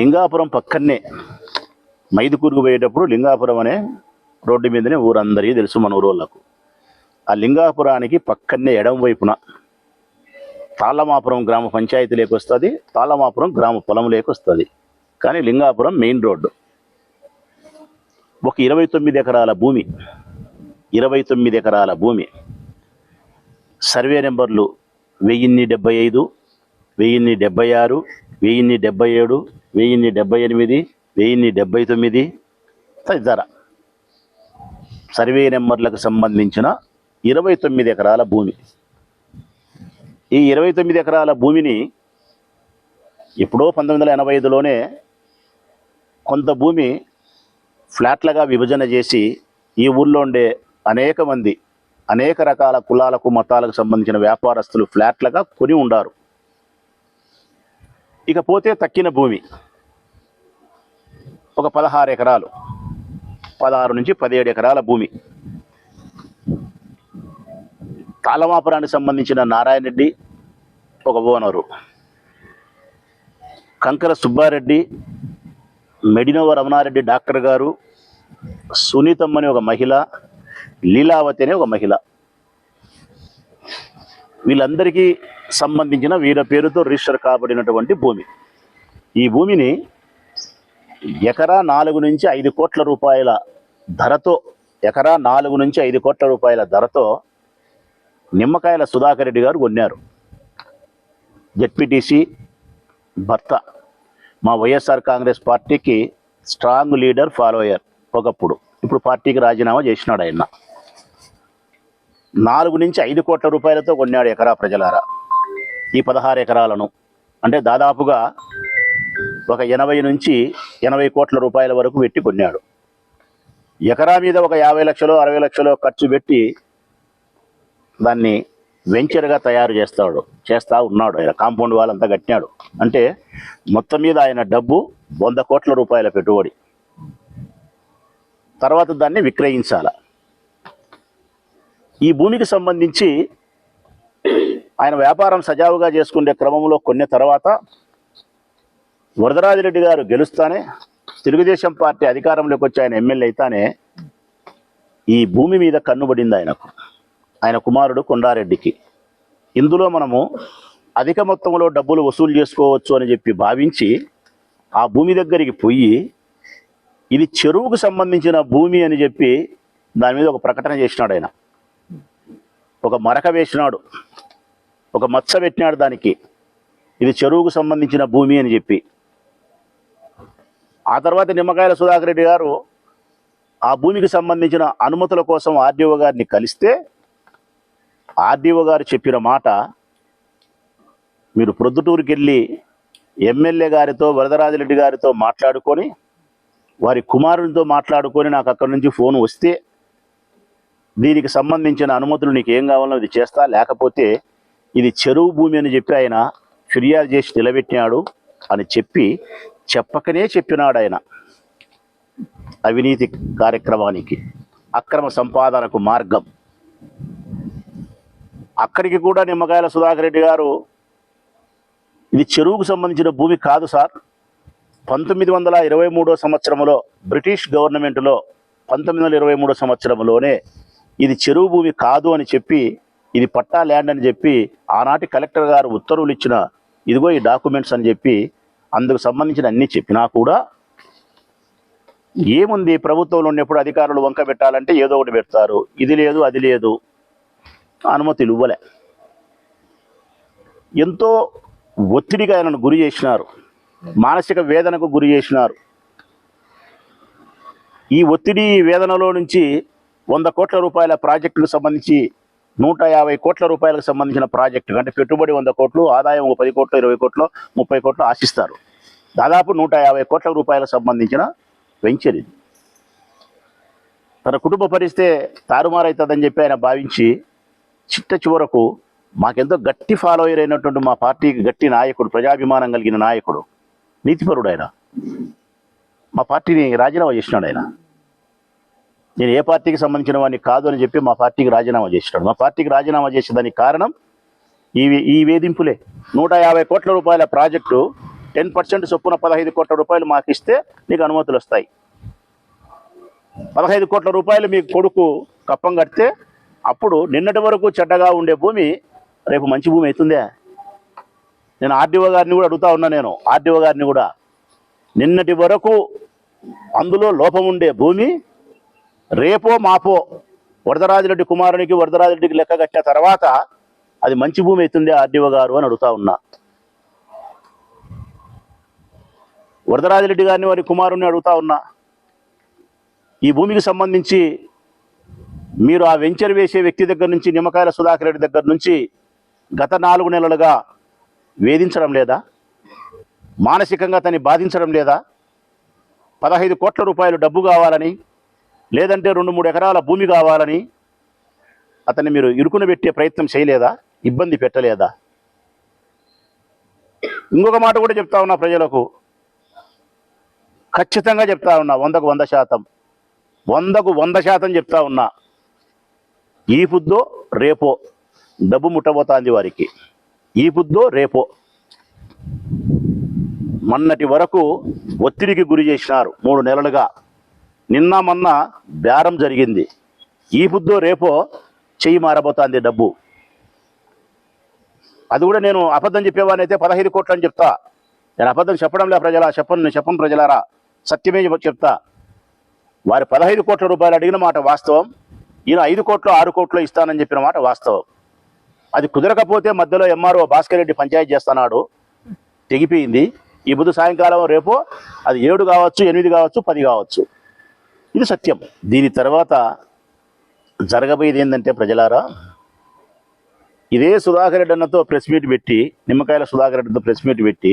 లింగాపురం పక్కనే మైదుకూరుకు పోయేటప్పుడు లింగాపురం అనే రోడ్డు మీదనే ఊరందరికీ తెలుసు మన ఊరోళ్ళకు. ఆ లింగాపురానికి పక్కనే ఎడం వైపున తాళ్ళమాపురం గ్రామ పంచాయతీ వస్తుంది తాళ్ళమాపురం గ్రామ పొలం వస్తుంది. కానీ లింగాపురం మెయిన్ రోడ్డు. ఒక ఇరవై తొమ్మిది ఎకరాల భూమి ఇరవై తొమ్మిది ఎకరాల భూమి. సర్వే నెంబర్లు వెయ్యిన్ని డెబ్బై ఐదు వెయ్యిన్ని డెబ్బై ఆరు వెయ్యిన్ని డెబ్బై ఏడు వెయ్యిన్ని డెబ్బై ఎనిమిది వెయ్యిన్ని డెబ్బై తొమ్మిది. తదితర సర్వే నెంబర్లకు సంబంధించిన ఇరవై తొమ్మిది ఎకరాల భూమి. ఈ ఇరవై తొమ్మిది ఎకరాల భూమిని ఎప్పుడో పంతొమ్మిది వందల ఎనభై ఐదులోనే కొంత భూమి ఫ్లాట్లుగా విభజన చేసి ఈ ఊళ్ళో ఉండే అనేక మంది అనేక రకాల కులాలకు మతాలకు సంబంధించిన వ్యాపారస్తులు ఫ్లాట్లుగా కొని ఉండారు. ఇకపోతే తక్కిన భూమి. ఒక పదహారు ఎకరాలు. పదహారు నుంచి పదిహేడు ఎకరాల భూమి. తాళమాపురానికి సంబంధించిన నారాయణ రెడ్డి ఒక ఓనరు. కంకర సుబ్బారెడ్డి మెడినోవ రమణారెడ్డి డాక్టర్ గారు సునీతమ్మని ఒక మహిళ లీలావతి అనే ఒక మహిళ. వీళ్ళందరికీ సంబంధించిన వీళ్ళ పేరుతో రిజిస్టర్ కాబడినటువంటి భూమి. ఈ భూమిని ఎకరా నాలుగు నుంచి ఐదు కోట్ల రూపాయల ధరతో ఎకరా నాలుగు నుంచి ఐదు కోట్ల రూపాయల ధరతో నిమ్మకాయల సుధాకర్ రెడ్డి గారు కొన్నారు. జెడ్పీటీసీ భర్త మా వైఎస్ఆర్ కాంగ్రెస్ పార్టీకి స్ట్రాంగ్ లీడర్ ఫాలోయర్ ఒకప్పుడు. ఇప్పుడు పార్టీకి రాజీనామా చేసినాడు ఆయన. నాలుగు నుంచి ఐదు కోట్ల రూపాయలతో కొన్నాడు ఎకరా ప్రజలారా. ఈ పదహారు ఎకరాలను. అంటే దాదాపుగా ఒక ఎనభై నుంచి ఎనభై కోట్ల రూపాయల వరకు పెట్టి కొన్నాడు. ఎకరా మీద ఒక యాభై లక్షలు అరవై లక్షలు ఖర్చు పెట్టి దాన్ని వెంచర్గా తయారు చేస్తాడు చేస్తూ ఉన్నాడు. ఆయన కాంపౌండ్ వాళ్ళంతా కట్టినాడు. అంటే మొత్తం మీద ఆయన డబ్బు వంద కోట్ల రూపాయల పెట్టుబడి. తర్వాత దాన్ని విక్రయించాల. ఈ భూమికి సంబంధించి ఆయన వ్యాపారం సజావుగా చేసుకునే క్రమంలో కొన్ని తర్వాత వరదరాజిరెడ్డి గారు గెలుస్తానే తెలుగుదేశం పార్టీ అధికారంలోకి వచ్చి ఆయన ఎమ్మెల్యే అయితేనే ఈ భూమి మీద కన్నుబడింది ఆయనకు ఆయన కుమారుడు కొండారెడ్డికి. ఇందులో మనము అధిక మొత్తంలో డబ్బులు వసూలు చేసుకోవచ్చు అని చెప్పి భావించి ఆ భూమి దగ్గరికి పోయి ఇది చెరువుకు సంబంధించిన భూమి అని చెప్పి దాని మీద ఒక ప్రకటన చేసినాడు ఆయన. ఒక మరక వేసినాడు ఒక మచ్చ పెట్టినాడు దానికి. ఇది చెరువుకు సంబంధించిన భూమి అని చెప్పి. ఆ తర్వాత నిమ్మకాయల సుధాకర్ రెడ్డి గారు ఆ భూమికి సంబంధించిన అనుమతుల కోసం ఆర్డీఓ గారిని కలిస్తే ఆర్డీఓ గారు చెప్పిన మాట మీరు ప్రొద్దుటూరుకి వెళ్ళి ఎమ్మెల్యే గారితో వరదరాజరెడ్డి గారితో మాట్లాడుకొని వారి కుమారునితో మాట్లాడుకొని నాకు అక్కడి నుంచి ఫోన్ వస్తే దీనికి సంబంధించిన అనుమతులు నీకు ఏం కావాలో ఇది చేస్తా లేకపోతే ఇది చెరువు భూమి అని చెప్పి ఆయన ఫిర్యాదు చేసి నిలబెట్టినాడు అని చెప్పి చెప్పకనే చెప్పినాడు ఆయన అవినీతి కార్యక్రమానికి అక్రమ సంపాదనకు మార్గం. అక్కడికి కూడా నిమ్మకాయల సుధాకర్ రెడ్డి గారు ఇది చెరువుకు సంబంధించిన భూమి కాదు సార్. పంతొమ్మిది వందల ఇరవై మూడో సంవత్సరంలో బ్రిటిష్ గవర్నమెంట్లో పంతొమ్మిది వందల ఇరవై మూడో సంవత్సరంలోనే ఇది చెరువు భూమి కాదు అని చెప్పి ఇది పట్టా ల్యాండ్ అని చెప్పి ఆనాటి కలెక్టర్ గారు ఉత్తర్వులు ఇచ్చిన ఇదిగో ఈ డాక్యుమెంట్స్ అని చెప్పి అందుకు సంబంధించిన అన్ని చెప్పినా కూడా ఏముంది? ప్రభుత్వంలో ఉన్నప్పుడు అధికారులు వంక పెట్టాలంటే ఏదో ఒకటి పెడతారు. ఇది లేదు అది లేదు. అనుమతులు ఇవ్వలే. ఎంతో ఒత్తిడిగా ఆయనను గురి చేసినారు. మానసిక వేదనకు గురి చేసినారు. ఈ ఒత్తిడి వేదనలో నుంచి వంద కోట్ల రూపాయల ప్రాజెక్టుకు సంబంధించి నూట యాభై కోట్ల రూపాయలకు సంబంధించిన ప్రాజెక్టు అంటే పెట్టుబడి వంద కోట్లు ఆదాయం ఒక పది కోట్లు ఇరవై కోట్లు ముప్పై కోట్లు ఆశిస్తారు. దాదాపు నూట యాభై కోట్ల రూపాయలకు సంబంధించిన వెంచర్ ఇది. తన కుటుంబ పరిస్థితే తారుమారవుతుందని చెప్పి ఆయన భావించి చిట్ట చివరకు మాకెంతో గట్టి ఫాలోయర్ అయినటువంటి మా పార్టీకి గట్టి నాయకుడు ప్రజాభిమానం కలిగిన నాయకుడు నీతిపరుడు ఆయన. మా పార్టీని రాజీనామా చేసినాడు ఆయన. నేను ఏ పార్టీకి సంబంధించిన వాడిని కాదు అని చెప్పి మా పార్టీకి రాజీనామా చేసినాడు. మా పార్టీకి రాజీనామా చేసేదానికి కారణం ఈ ఈ వేధింపులే. నూట యాభై కోట్ల రూపాయల ప్రాజెక్టు టెన్ పర్సెంట్ చొప్పున పదహైదు కోట్ల రూపాయలు మాకు ఇస్తే నీకు అనుమతులు వస్తాయి. పదహైదు కోట్ల రూపాయలు మీ కొడుకు కప్పం కడితే అప్పుడు నిన్నటి వరకు చెడ్డగా ఉండే భూమి రేపు మంచి భూమి అవుతుందే? నేను ఆర్డీఓ గారిని కూడా అడుగుతా ఉన్నా నేను ఆర్డీఓ గారిని కూడా. నిన్నటి వరకు అందులో లోపం ఉండే భూమి రేపో మాపో వరదరాజిరెడ్డి కుమారునికి వరదరాజిరెడ్డికి లెక్క కట్టిన తర్వాత అది మంచి భూమి అవుతుంది ఆర్డీఓ గారు అని అడుగుతా ఉన్నా. వరదరాజిరెడ్డి గారిని వారి కుమారుని అడుగుతా ఉన్నా. ఈ భూమికి సంబంధించి మీరు ఆ వెంచర్ వేసే వ్యక్తి దగ్గర నుంచి నిమ్మకాయల సుధాకర్ రెడ్డి దగ్గర నుంచి గత నాలుగు నెలలుగా వేధించడం లేదా? మానసికంగా తని బాధించడం లేదా? పదహైదు కోట్ల రూపాయలు డబ్బు కావాలని లేదంటే రెండు మూడు ఎకరాల భూమి కావాలని అతన్ని మీరు ఇరుకున పెట్టే ప్రయత్నం చేయలేదా? ఇబ్బంది పెట్టలేదా? ఇంకొక మాట కూడా చెప్తా ఉన్నా ప్రజలకు. ఖచ్చితంగా చెప్తా ఉన్నా వందకు వంద శాతం. వందకు వంద శాతం చెప్తా ఉన్నా. ఈ పుద్దో రేపో డబ్బు ముట్టబోతాంది వారికి. ఈ పుద్దో రేపో. మొన్నటి వరకు ఒత్తిడికి గురి చేసినారు మూడు నెలలుగా. నిన్న మొన్న బేరం జరిగింది. ఈ బుద్ధో రేపో చెయ్యి మారబోతోంది డబ్బు. అది కూడా నేను అబద్ధం చెప్పేవాడిని అయితే పదహైదు కోట్లు అని చెప్తా. నేను అబద్ధం చెప్పడం లే ప్రజల చెప్పను చెప్పను ప్రజలారా. సత్యమే చెప్తా. వారి పదహైదు కోట్ల రూపాయలు అడిగిన మాట వాస్తవం. ఈయన ఐదు కోట్లు ఆరు కోట్లు ఇస్తానని చెప్పిన మాట వాస్తవం. అది కుదరకపోతే మధ్యలో ఎంఆర్ఓ భాస్కర్ రెడ్డి పంచాయతీ చేస్తున్నాడు. తెగిపోయింది. ఈ బుధ సాయంకాలం రేపు అది ఏడు కావచ్చు ఎనిమిది కావచ్చు పది కావచ్చు. ఇది సత్యం. దీని తర్వాత జరగబోయేది ఏంటంటే ప్రజలారా ఇదే సుధాకర్ రెడ్డి అన్నతో ప్రెస్ మీట్ పెట్టి నిమ్మకాయల సుధాకర్ రెడ్డితో ప్రెస్ మీట్ పెట్టి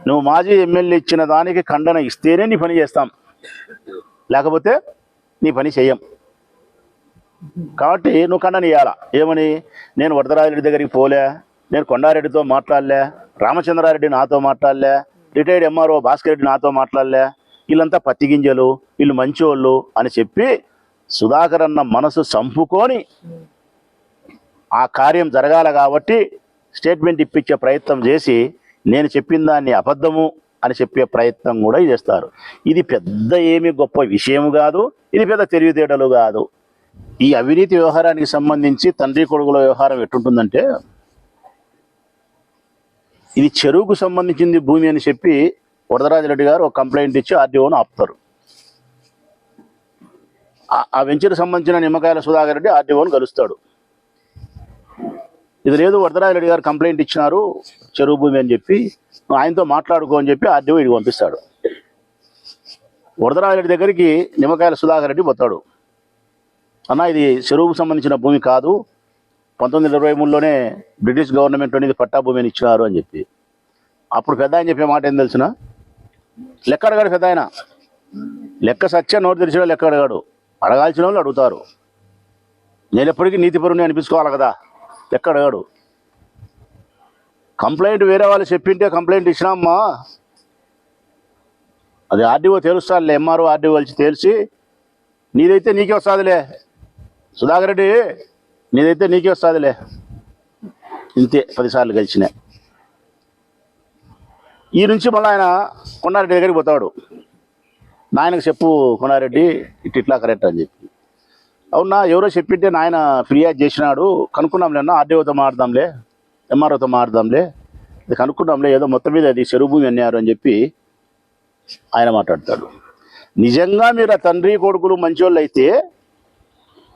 నువ్వు మాజీ ఎమ్మెల్యే ఇచ్చిన దానికి ఖండన ఇస్తేనే నీ పని చేస్తాం. లేకపోతే నీ పని చెయ్యం కాబట్టి నువ్వు ఖండన ఇవ్వాలా ఏమని? నేను వరదరాజరెడ్డి దగ్గరికి పోలే నేను కొండారెడ్డితో మాట్లాడలే రామచంద్రారెడ్డి నాతో మాట్లాడలే రిటైర్డ్ ఎంఆర్ఓ భాస్కర్ రెడ్డి నాతో మాట్లాడలే వీళ్ళంతా పత్తి గింజలు వీళ్ళు మంచోళ్ళు అని చెప్పి సుధాకర్ అన్న మనసు చంపుకొని ఆ కార్యం జరగాల కాబట్టి స్టేట్మెంట్ ఇప్పించే ప్రయత్నం చేసి నేను చెప్పిన దాన్ని అబద్ధము అని చెప్పే ప్రయత్నం కూడా చేస్తారు. ఇది పెద్ద ఏమి గొప్ప విషయం కాదు ఇది పెద్ద తెలివితేటలు కాదు. ఈ అవినీతి వ్యవహారానికి సంబంధించి తండ్రి కొడుకుల వ్యవహారం ఎట్టుంటుందంటే ఇది చెరువుకు సంబంధించింది భూమి అని చెప్పి వరదరాజరెడ్డి గారు ఒక కంప్లైంట్ ఇచ్చి ఆర్డీఓను ఆపుతారు. ఆ- వెంచర్కి సంబంధించిన నిమ్మకాయల సుధాకర్ రెడ్డి ఆర్డీఓను కలుస్తాడు. ఇది లేదు వరదరాజరెడ్డి గారు కంప్లైంట్ ఇచ్చినారు చెరువు భూమి అని చెప్పి ఆయనతో మాట్లాడుకో అని చెప్పి ఆర్డీఓ ఇడికి పంపిస్తాడు. వరదరాజరెడ్డి దగ్గరికి నిమ్మకాయల సుధాకర్ రెడ్డి పోతాడు. అన్న ఇది చెరువుకు సంబంధించిన భూమి కాదు పంతొమ్మిది వందల ఇరవై మూడులోనే బ్రిటిష్ గవర్నమెంట్ అనేది పట్టా భూమిని ఇచ్చినారు అని చెప్పి. అప్పుడు పెద్ద అని చెప్పే మాట ఏం తెలిసిన? లెక్క అడగాడు పెద్ద ఆయన. లెక్క సత్య నోరు తెరిచిన లెక్క అడగాడు. అడగాల్సిన వాళ్ళు అడుగుతారు. నేను ఎప్పటికీ నీతిపరుని అనిపించుకోవాలి కదా? లెక్క అడగాడు. కంప్లైంట్ వేరే వాళ్ళు చెప్పింటే కంప్లైంట్ ఇచ్చినామ్మా అది ఆర్డీఓ తేలుస్తానులే ఎంఆర్ఓ ఆర్డీఓ కలిసి తేల్చి. నీదైతే నీకే వస్తుందిలే. సుధాకర్ రెడ్డి నీదైతే నీకే వస్తుందిలే. ఇంతే పదిసార్లు గెలిచినాయి. ఈ నుంచి మళ్ళీ ఆయన కొండారెడ్డి దగ్గరికి పోతాడు. నాయనకు చెప్పు కొండారెడ్డి ఇట్ ఇట్లా కరెక్ట్ అని చెప్పి. అవునా ఎవరో చెప్పింటే నాయన ఫిర్యాదు చేసినాడు. కనుక్కున్నాంలే అన్న ఆర్డీఓతో మారుదాంలే ఎంఆర్ఓతో మారుదాంలే ఇది కనుక్కున్నాంలే ఏదో మొత్తం మీద అది చెరువు భూమి అన్నారు అని చెప్పి ఆయన మాట్లాడతాడు. నిజంగా మీరు ఆ తండ్రి కొడుకులు మంచోళ్ళు అయితే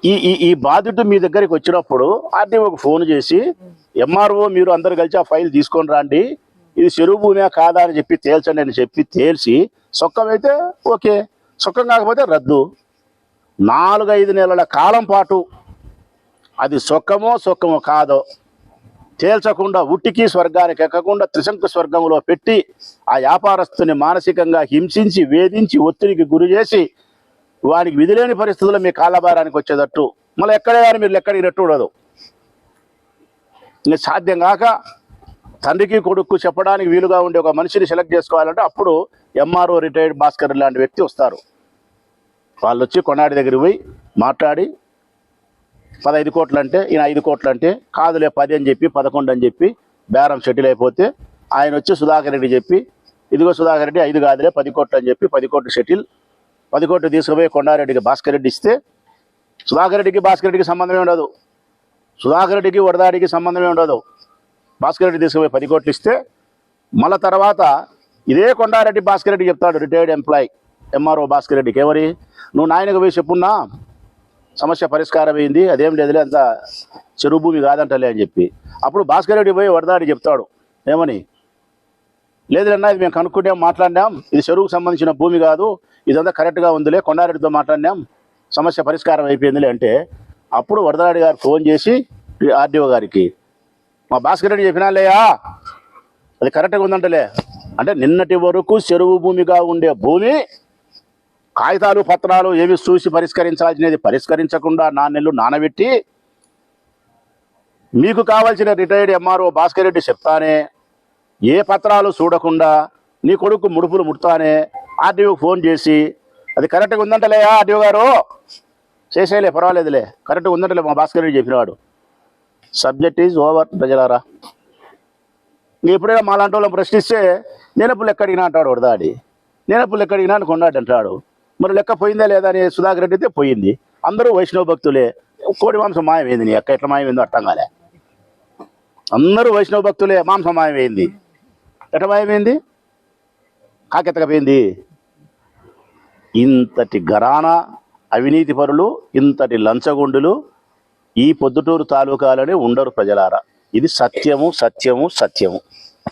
ఈ ఈ ఈ బాధితుడు మీ దగ్గరికి వచ్చినప్పుడు ఆర్డీఓకి ఫోన్ చేసి ఎంఆర్ఓ మీరు అందరు కలిసి ఆ ఫైల్ తీసుకొని రండి ఇది చెరువు భూమే కాదా అని చెప్పి తేల్చండి అని చెప్పి తేల్చి సొక్కం అయితే ఓకే. సొక్కం కాకపోతే రద్దు. నాలుగైదు నెలల కాలం పాటు అది సొక్కమో సొక్కమో కాదో తేల్చకుండా ఉట్టికి స్వర్గానికి ఎక్కకుండా త్రిశంకు స్వర్గంలో పెట్టి ఆ వ్యాపారస్తుని మానసికంగా హింసించి వేధించి ఒత్తిడికి గురి చేసి వానికి విధిలేని పరిస్థితుల్లో మీ కాలభారానికి వచ్చేటట్టు. మళ్ళీ ఎక్కడే కానీ మీరు ఎక్కడినట్టు ఉండదు. ఇంకా సాధ్యం కాక తండ్రికి కొడుకు చెప్పడానికి వీలుగా ఉండే ఒక మనిషిని సెలెక్ట్ చేసుకోవాలంటే అప్పుడు ఎంఆర్ఓ రిటైర్డ్ భాస్కర్ లాంటి వ్యక్తి వస్తారు. వాళ్ళు వచ్చి కొనాడి దగ్గరికి పోయి మాట్లాడి పదహైదు కోట్లు అంటే ఈయన ఐదు కోట్లు అంటే కాదులే పది అని చెప్పి పదకొండు అని చెప్పి బేరం సెటిల్ అయిపోతే ఆయన వచ్చి సుధాకర్ రెడ్డి చెప్పి ఇదిగో సుధాకర్ రెడ్డి ఐదు కాదులే పది కోట్లు అని చెప్పి పది కోట్లు షటిల్ పది కోట్లు తీసుకుపోయి కొండారెడ్డికి భాస్కర్ రెడ్డి ఇస్తే సుధాకర్ రెడ్డికి భాస్కర్ రెడ్డికి సంబంధమే ఉండదు. సుధాకర్ రెడ్డికి వరదాడికి సంబంధమే ఉండదు. భాస్కర్ రెడ్డి తీసుకుపోయి పది కోట్లు ఇస్తే మళ్ళా తర్వాత ఇదే కొండారెడ్డి భాస్కర్ రెడ్డి చెప్తాడు రిటైర్డ్ ఎంప్లాయ్ ఎంఆర్ఓ భాస్కర్ రెడ్డికి. ఎవరి నువ్వు నాయనకు పోయి చెప్పున్నా సమస్య పరిష్కారం అయింది అదేం లేదులే అంత చెరువు భూమి కాదంటలే అని చెప్పి. అప్పుడు భాస్కర్ రెడ్డి పోయి వరదాడి చెప్తాడు ఏమని? లేదులన్నా ఇది మేము కనుక్కుంటాం మాట్లాడినాం ఇది చెరువుకు సంబంధించిన భూమి కాదు ఇదంతా కరెక్ట్గా ఉందిలే కొండారెడ్డితో మాట్లాడినాం సమస్య పరిష్కారం అయిపోయిందిలే అంటే అప్పుడు వరదరాడి గారు ఫోన్ చేసి ఆర్డీఓ గారికి మా భాస్కర్ రెడ్డి చెప్పినాలేయా అది కరెక్ట్గా ఉందంటలే. అంటే నిన్నటి వరకు చెరువు భూమిగా ఉండే భూమి కాగితాలు పత్రాలు ఏవి చూసి పరిష్కరించాల్సినది పరిష్కరించకుండా నా నెల్లు నానబెట్టి మీకు కావాల్సిన రిటైర్డ్ ఎంఆర్ఓ భాస్కర్ రెడ్డి చెప్తానే ఏ పత్రాలు చూడకుండా నీ కొడుకు ముడుపులు ముడతానే ఆర్టీఓకి ఫోన్ చేసి అది కరెక్ట్గా ఉందంటలేయా ఆర్టీఓ గారు? చేసేయలే పర్వాలేదులే కరెక్ట్గా ఉందంటలే మా భాస్కర్ రెడ్డి చెప్పినవాడు సబ్జెక్ట్ ఈజ్ ఓవర్ ప్రజలారా. నీ ఎప్పుడైనా మాలాంటి వాళ్ళని ప్రశ్నిస్తే నేనప్పుడు లెక్క అడిగినా అంటాడు దాడి. నేనప్పుడు లెక్క అడిగినా అని కొన్నాడు అంటాడు. మరి లెక్క పోయిందా లేదా అని సుధాకర్ రెడ్డి అయితే పోయింది. అందరూ వైష్ణవ భక్తులే. కోడి మాంసం మాయమైంది నీ అక్క ఎట్లా మాయమైందో అర్థం కాలే. అందరూ వైష్ణవ భక్తులే. మాంసం మాయమైంది ఎట్లా మాయమైంది కాకెత్తకపోయింది. ఇంతటి గరానా అవినీతి పరులు ఇంతటి లంచగొండులు ఈ పొద్దుటూరు తాలూకాలోనే ఉండరు ప్రజలారా. ఇది సత్యము సత్యము సత్యము.